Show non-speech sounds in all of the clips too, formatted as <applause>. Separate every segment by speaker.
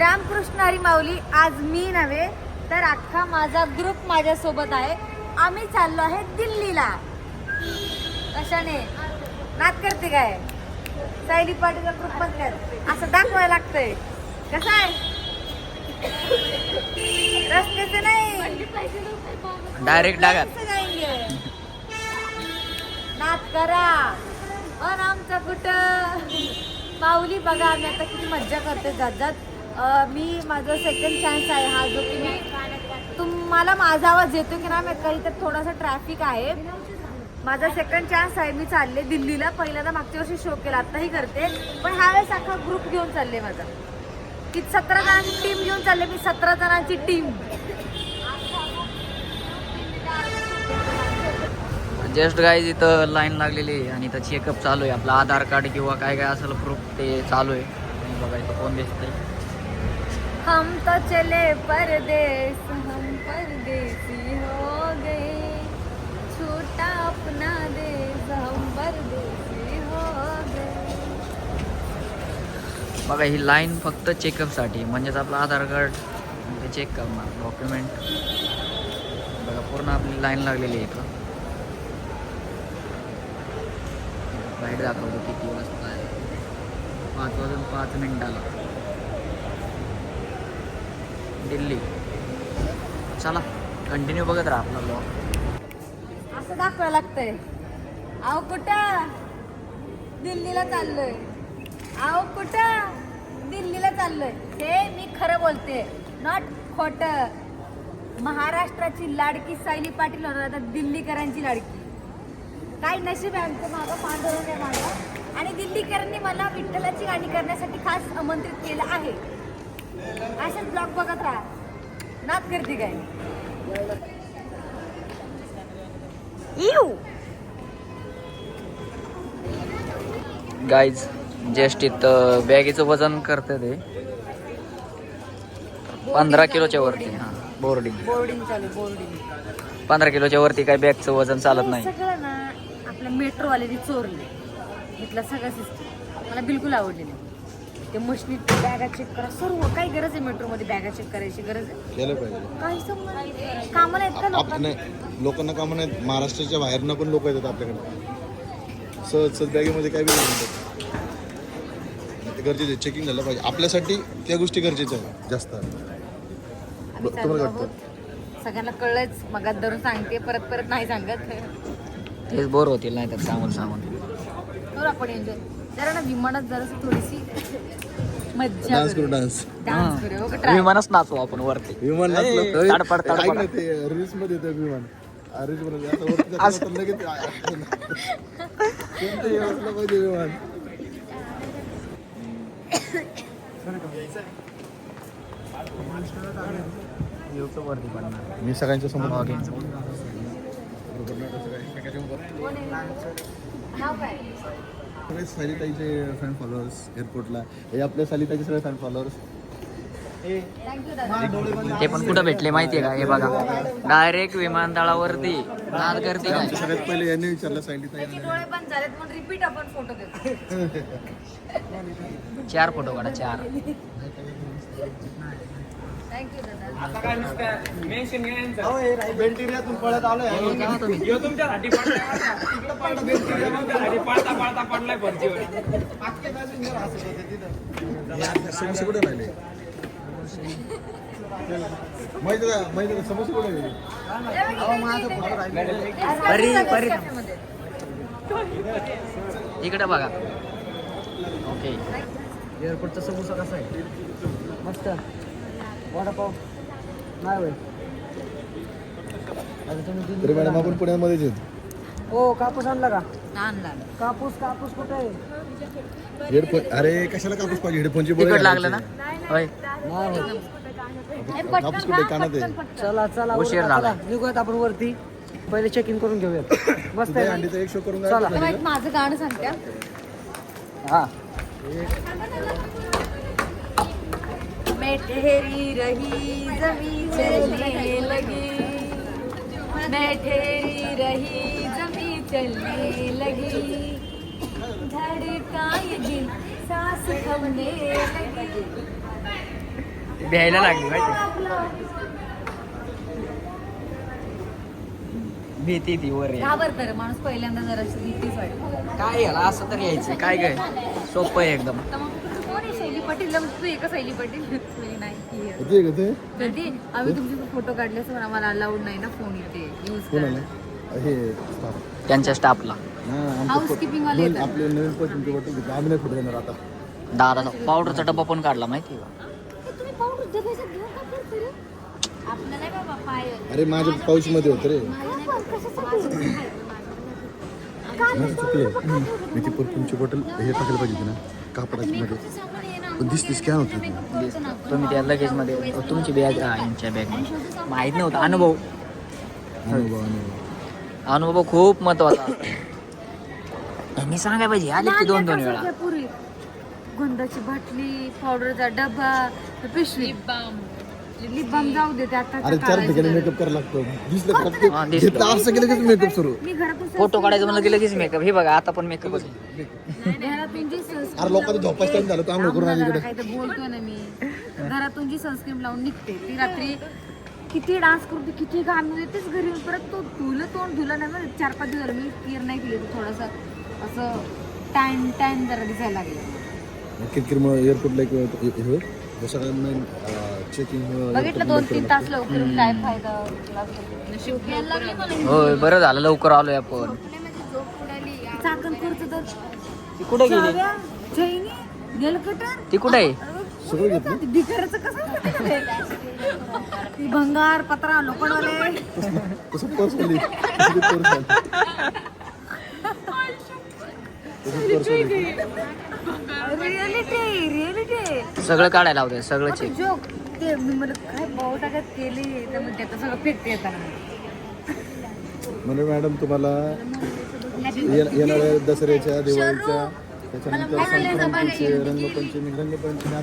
Speaker 1: रामकृष्ण हरी माऊली आज मी नव्हे तर अख्खा माझा ग्रुप माझ्यासोबत आहे. आम्ही चाललो आहे दिल्लीला. कशाने? नात करते काय? सायली पाटीलचा ग्रुप म्हणतात असं दाखवायला लागतंय. कसं आहे? रस्त्याचं नाही.
Speaker 2: डायरेक्ट
Speaker 1: जायंगे? नात करा. पण आमचं कुठं? माऊली बघा आम्ही आता किती मज्जा करते जात जात मी माझा सेकंड चान्स आहे हा जो की मी तुम्हाला माझा आवाज येतो की ना काही तर थोडासा ट्रॅफिक आहे. माझा सेकंड चान्स आहे मी चालले दिल्लीला. पहिल्यांदा मागच्या वर्षी शो केला आत्ताही करते. पण ह्यावेळेस अख्खा ग्रुप घेऊन चालले माझा. की सतरा जणांची टीम घेऊन चालले मी सतरा जणांची टीम
Speaker 2: जस्ट गाईज इथं लाईन लागलेली आहे आणि इथं चेकअप चालू आहे. आपलं आधार कार्ड किंवा काय काय असेल प्रूफ ते चालू आहे. बघा इथं कोण दिसतंय.
Speaker 1: हम तो चले परदेश हम परदेसी हो गए। छोटा अपना देश हम परदेसी हो गए।
Speaker 2: बघा ही लाईन फक्त चेकअपसाठी म्हणजेच आपलं आधार कार्ड ते चेक करणार डॉक्युमेंट बघा पूर्ण आपली लाईन लागलेली आहे इथं. फ्लाईट दाखवतो किती वाजता आहे. पाच वाजून पाच मिनिटाला. दिल्ली. चला कंटिन्यू बघत राहा आपला ब्लॉग
Speaker 1: असं दाखवायला लागतंय. आहो कुठं? दिल्लीला चाललोय. आहो कुठं? दिल्लीला चाललोय. हे मी खरं बोलते नॉट खोट. महाराष्ट्राची लाडकी सायली पाटील होणार आता दिल्लीकरांची लाडकी. काय नशीब आहे आमचं मागं पांढरं आहे माझं आणि दिल्लीकरांनी मला विठ्ठलाची गाणी करण्यासाठी खास आमंत्रित केलं आहे. अशाच ब्लॉग बघत राहा. नात करते काय?
Speaker 2: गाईज जस्ट इथं बॅगेचं वजन करते ते. पंधरा किलोच्या वरती हां बोर्डिंग
Speaker 1: बोर्डिंग चालू बोर्डिंग
Speaker 2: पंधरा किलोच्या वरती काय बॅगचं वजन चालत नाही.
Speaker 1: सगळं ना आपल्या मेट्रोवाल्याने चोरले इथला सगळं सिस्टम मला बिलकुल आवडले नाही. ते मशीनीत बॅगा चेक करा. सर्व काही गरज आहे मेट्रोमध्ये बॅगा चेक करायची गरज आहे?
Speaker 3: केलं पाहिजे.
Speaker 1: काही संबंध नाही. कामाला आहेत का
Speaker 3: आप
Speaker 1: लोकांना
Speaker 3: नाही लोकांना कामं नाहीत. महाराष्ट्राच्या बाहेरनं पण लोक येतात आपल्याकडे. सहज सहज बॅगेमध्ये काय बी म्हणतात ते गरजेचं चेकिंग झालं पाहिजे. आपल्यासाठी त्या गोष्टी गरजेच्या आहेत जास्त.
Speaker 1: आम्ही चाललो
Speaker 3: तुम्हाला
Speaker 1: आहोत. सगळ्यांना कळलंच. मगात धरून सांगते परत परत नाही सांगत.
Speaker 2: तेच बोर होतील नाही तर सांगून सांगून.
Speaker 1: करू आपण एन्जॉय जरा ना विमानात जराशी थोडीशी मज्जा
Speaker 3: डान्स करू डान्स
Speaker 1: डान्स करू हो. का, try.
Speaker 2: विमानच नाचू आपण वरती.
Speaker 3: विमान
Speaker 2: ए,
Speaker 3: नसलं
Speaker 2: ताडपड, ताडपड.
Speaker 3: ऐक ना ते रील्समध्ये येतं विमान. रील्समध्ये. आता वरती जातं,
Speaker 2: असं.
Speaker 3: आता लगेच कोणतंही असलं पाहिजे विमान.
Speaker 2: युट्यूब वरती पडणार.
Speaker 3: मी सगळ्यांच्या समोर
Speaker 2: Vlogging.
Speaker 1: नाव काय?
Speaker 3: सगळे सालिताईचे फॅन फॉलोअर्स एअरपोर्टला हे आपल्या सालिताईचे सगळे फॅन फॉलोअर्स
Speaker 1: थँक्यू दादा
Speaker 2: ते पण कुठं भेटले माहितीये का? हे बघा. डायरेक्ट विमानतळावरती. नाद काय
Speaker 3: सगळ्यात पहिले यांनी विचारलं सालिताई <laughs>
Speaker 1: त्याचे डोळे पण झालेत म्हणून रिपीट आपण फोटो घेतो
Speaker 2: चार फोटो काढा चार
Speaker 1: थँक्यू दादा
Speaker 3: बेल्टिरियातून पळत आलोय समोसे कुठे राहिले माहिती का माहिती का समोसे कुठे गेले
Speaker 2: परी-
Speaker 1: परी
Speaker 2: इकडे बघा. ओके
Speaker 4: एअरपोर्टचा समोसा कसा आहे? मस्त. वडापाव. नाही होय. आता तुम्ही दिल्ली
Speaker 3: तरी मॅडम आपण पुण्यामध्येच आहेत.
Speaker 4: हो कापूस आणला का?
Speaker 1: लहान
Speaker 4: कापूस कापूस कुठे आहे?
Speaker 3: हेडफोन अरे कशाला कापूस पाहिजे? हेडफोनची
Speaker 2: तिकट लागलं ना? होय.
Speaker 4: नाही होय.
Speaker 3: कापूस कुठे? कानात आहे.
Speaker 4: चला चला
Speaker 2: उशीर
Speaker 4: उरका,
Speaker 2: झाला.
Speaker 4: चला. निघूयात आपण वरती. पहिले चेक इन करून घेऊयात. मस्त
Speaker 3: ते
Speaker 4: आहे ना?
Speaker 3: अंडीचा एक शो करून
Speaker 4: चला.
Speaker 1: माझं गाणं सांगते. हा. मैं ठहरी रही जमी चलने लगी। मैं ठहरी रही जमी चलने लगी। धड़का ये दिल सांस थमने लगी।
Speaker 2: भ्यायला लागली माहिती भीती ती वर आहे.
Speaker 1: घाबर तर माणूस पहिल्यांदा जरा भीतीच वाटते.
Speaker 2: काय याला असं तर यायचं. काय काय सोपं आहे एकदम.
Speaker 1: तर मग कोण शैली पाटील तू आहे का शैली पाटील. मी नाही ही आहे.
Speaker 3: ते का ते?
Speaker 1: कधी? आम्ही तुमचे फोटो काढले असं पण आम्हाला अलाउड नाही ना फोन इथे. यूज करायला.
Speaker 3: हे staff.
Speaker 2: त्यांच्या स्टाफला
Speaker 3: हा, आमचं
Speaker 1: Housekeeping वाले
Speaker 3: नवीन-
Speaker 1: येतात.
Speaker 3: आपले नवीन पद्धतीचे वाटून घेतले आम्ही नाही फोटो देणार आता.
Speaker 2: दादा पावडरचा डब्बा पण काढला माहिती का?
Speaker 1: तुम्ही पाऊंडर डब्याचं घेऊन का फिरते रे? आपलं नाही बाबा पाय
Speaker 3: अरे माझ्या पाऊच मध्ये होतं रे.
Speaker 1: कशासाठी?
Speaker 3: माझं चुकलं मी ती परफ्यूमची बॉटल हे टाकायला पाहिजे होती ना कापडाची मध्ये पण दिसते स्कॅन होती?
Speaker 2: तुम्ही त्या लगेजमध्ये तुमची बॅग यांच्या बॅग माहीत नव्हतं अनुभव.
Speaker 3: अनुभव अनुभव.
Speaker 2: अनुभव खूप महत्त्वाचा असतो. यांनी सांगाय पाहिजे आले की दोन दोन वेळा.
Speaker 1: गोंदाची बाटली पावडरचा डबा पिशवी. बाम. लिप बाम जाऊ दे ते आता
Speaker 3: अरे चार ठिकाणी मेकअप करायला लागतो. दिसलं का? ते
Speaker 2: हा, दिसलं.
Speaker 3: घेतलं असं केलं की मेकअप सुरू.
Speaker 1: मी
Speaker 2: फोटो काढायचं म्हणलं की लगेच मेकअप हे बघा आता पण मेकअप
Speaker 1: घरातून जी sunscreen
Speaker 3: अरे लोकांचं झोपायचं टाइम झालं तर आंघोळ करून आली इकडे
Speaker 1: काय तर बोलतोय ना मी. घरातून जी सनस्क्रीन लावून निघते ती रात्री किती डान्स करते किती गाणं येतेच घरी येऊन. परत तो धुलं तोंड धुलं नाही ना चार पाच दिवस झाले मी केअर नाही केली थोडासा असं टॅन टॅन जरा दिसायला लागले.
Speaker 3: किरकिरमुळे एअरपोर्टला एक हे सगळ्यांना चेकिंग
Speaker 1: बघितलं दोन तीन तास लवकर काय फायदा
Speaker 2: होय बरं झालं लवकर आलोय आपण.
Speaker 1: तर
Speaker 2: ती कुठे गेली? ती कुठे? आहे
Speaker 1: भिकाऱ्याचं कसं भंगार पत्रा लोखंडवाले
Speaker 3: तसं <laughs>
Speaker 1: रिअलिटी रिअलिटी
Speaker 2: सगळं काढायला लावतंय सगळं चेक
Speaker 1: जोक ते मी मला काय पाव टाकत केली तर मग त्याचं सगळं फेकते येताना.
Speaker 3: म्हणजे मॅडम तुम्हाला ये- येणाऱ्या दसऱ्याच्या दिवाळीच्या त्याच्यानंतर संक्रांतीचे रंगपंचमी रंगपंचमी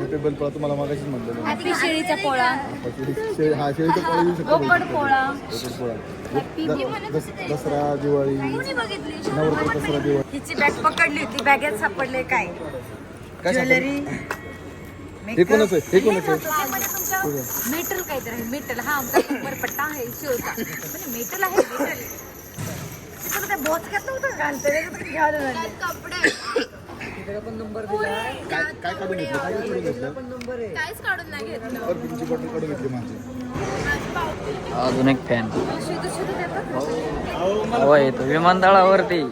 Speaker 1: हॅपी
Speaker 3: बैलपोळा तुम्हाला मागाशीच म्हटलं
Speaker 1: हॅपी शेळीचा पोळा.
Speaker 3: हा शेळीचा पोळा येऊ शकतो.
Speaker 1: बोकड पोळा.
Speaker 3: पोळा.
Speaker 1: हॅपी
Speaker 3: द- दस- दसरा दिवाळी. नवरात्र दसरा दिवाळी.
Speaker 1: हिची बॅग पकडली होती. बॅगेत सापडले काय? ज्वेलरी.
Speaker 3: हे कोणाचं आहे? हे कोणाचं आहे?
Speaker 1: मेटल काहीतरी मेटल. हा आमचा पट्टा आहे. शिवचा म्हणजे मेटल आहे मेटल तिकडे बोचक्यात नव्हतं घालते घ्यायला लागले
Speaker 3: काय काय काढून घेतलं? काय काढून घेतलं?
Speaker 1: काहीच काढून नाही घेतलं.
Speaker 3: परफ्यूमची बॉटल काढून घेतली माझी.
Speaker 2: अजून एक फॅन
Speaker 1: देतात
Speaker 2: हो. येतो विमानतळावरती.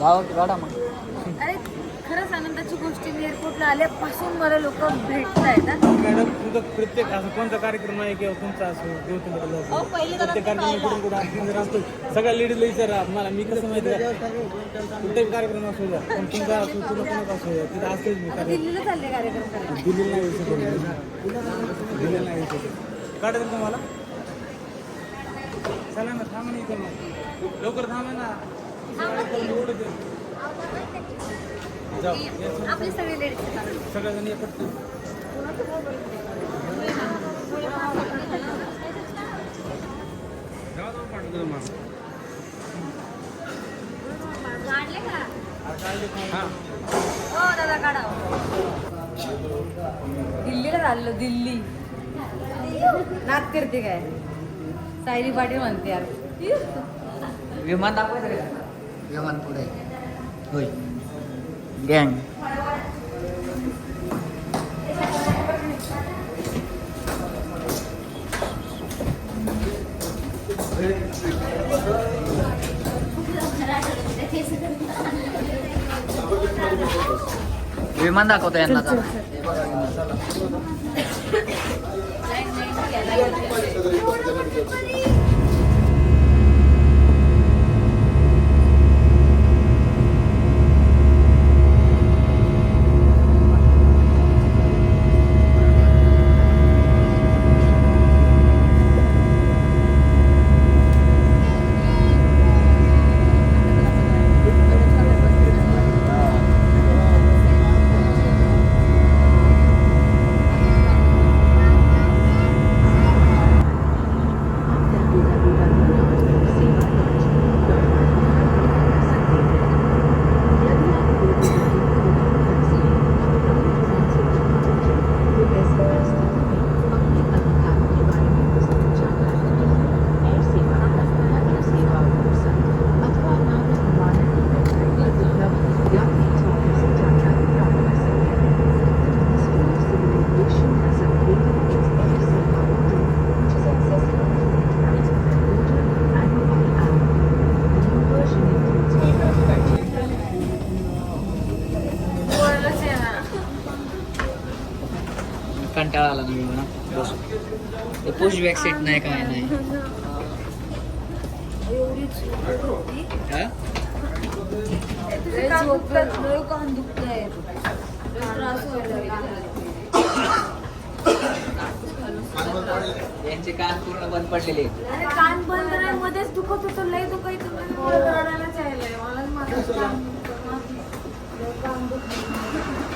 Speaker 2: गाव काढा मग.
Speaker 1: अरे खरंच आनंदाची गोष्टी मी एअरपोर्टला आल्यापासून मला लोक भेटत आहेत
Speaker 5: मॅडम तुमचा प्रत्येक असं कोणता कार्यक्रम आहे किंवा तुमचा असं
Speaker 1: पहिले जरा
Speaker 5: प्रत्येक कार्यक्रम कुठून कुठं जर असतो सगळ्या लेडीजला विचारा. मला मी कसं माहिती का? कुठेही कार्यक्रम असू द्या. पण तुमचा असो तुला कोणाचा असू द्या. तिथं असतेच मी.
Speaker 1: आता दिल्लीला चालले कार्यक्रम करायला.
Speaker 5: दिलेलं नाही दिलेलं काढायचं तुम्हाला. चला ना थांबा नाही इथं मग. लवकर थांबा ना. जाऊ
Speaker 1: आपली सगळी लेडीज
Speaker 5: सगळ्याजण एकत्र
Speaker 1: काढले का हो दादा काढा दिल्लीला चाललो दिल्ली. नात करते काय? सायली पाटील म्हणते यार.
Speaker 2: विमान दाखवायचं विमान पुढे. होय. Bien. विमान दाखवतो यांना कंटाळा आला नाही मला बस. ते पुश बॅक सीट नाही काय नाही. यांचे कान पूर्ण बंद पडलेले
Speaker 1: कान बंद नाही मध्येच दुखत होतं. लय दुखायचं मला माझं कान दुखतं.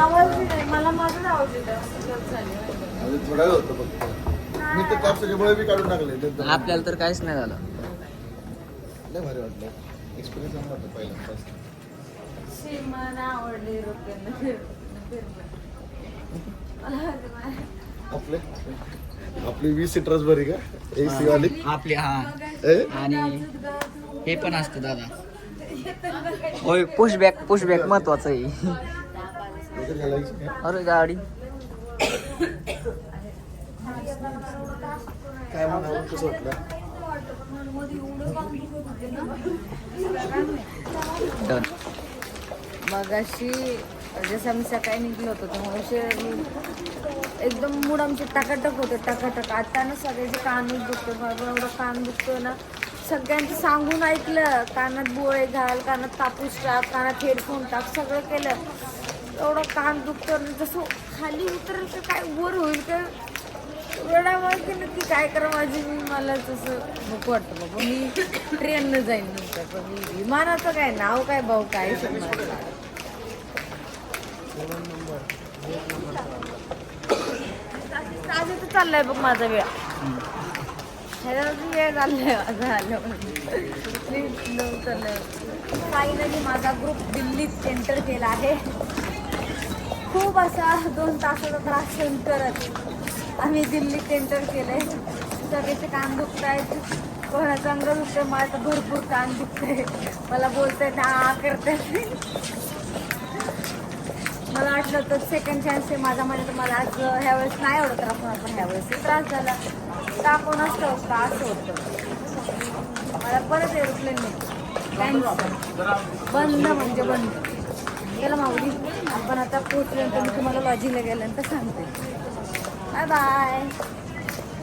Speaker 1: आवाज बी नाही मला माझंच आवाज येतो असं झालं.
Speaker 3: अजून थोडा वेळ होतं फक्त. मी कापसाचे बी काढून टाकले नंतर.
Speaker 2: आपल्याला तर काहीच नाही झालं.
Speaker 3: लय भारी वाटलं. एक्सपिरियन्स चांगला वाटतं पहिला
Speaker 1: मला आवडली रोकेन
Speaker 3: आपले? आपली वीस सीटर्स बरी का? ए सी वाली?
Speaker 2: आपली हा.
Speaker 3: ए?
Speaker 2: आणि हे पण असतं दादा. होय पुश बॅक पुश बॅक महत्वाचं आहे? अरे गाडी.
Speaker 3: काय म्हणावं? कसं वाटलं?
Speaker 2: डन
Speaker 1: मगाशी जसं आम्ही सकाळी निघलो होतो तेव्हा उशीर एकदम मूड आमचे टकाटक होते टकाटक. आता ना सगळ्याचे कानच दुखतो बाबा एवढं कान दुखतो ना. सगळ्यांचं सांगून ऐकलं कानात बोळे घाल कानात कापूस टाक कानात हेडफोन टाक सगळं केलं. एवढं कान दुखतो जसं खाली उतरेल तर काय वर होईल का? एवढा माहिती नक्की काय करा माझी मी मला तसं नको वाटतं बाबा. मी ट्रेननं जाईन नंतर पण मी विमानाचं काय नाव काय भाऊ काय सांगणार? आज तर चाललाय बघ माझा वेळ. ह्याला वेळ चाललाय माझा आलं चाललाय. फायनली माझा ग्रुप दिल्लीत एंटर केला आहे. खूप असा दोन तासाचा त्रास सहन करत आम्ही दिल्लीत एंटर केले सगळ्याचे कान दुखत आहेत कोणाचं अंग दुखतंय मला तर भरपूर कान दुखतंय. मला बोलतायत ना करते मला वाटलं तर सेकंड चान्स आहे. माझा म्हणजे तर मला आज ह्यावेळेस नाही एवढा त्रास होणार पण ह्यावेळेस त्रास झाला. का कोणाच ठाऊक का असं होतं. मला परत एरोप्लेन नाही. बंद म्हणजे बंद. गेलं माऊली. आपण आता पोहोचल्यानंतर मी तुम्हाला लॉजिंगला गेल्यानंतर सांगते. Bye bye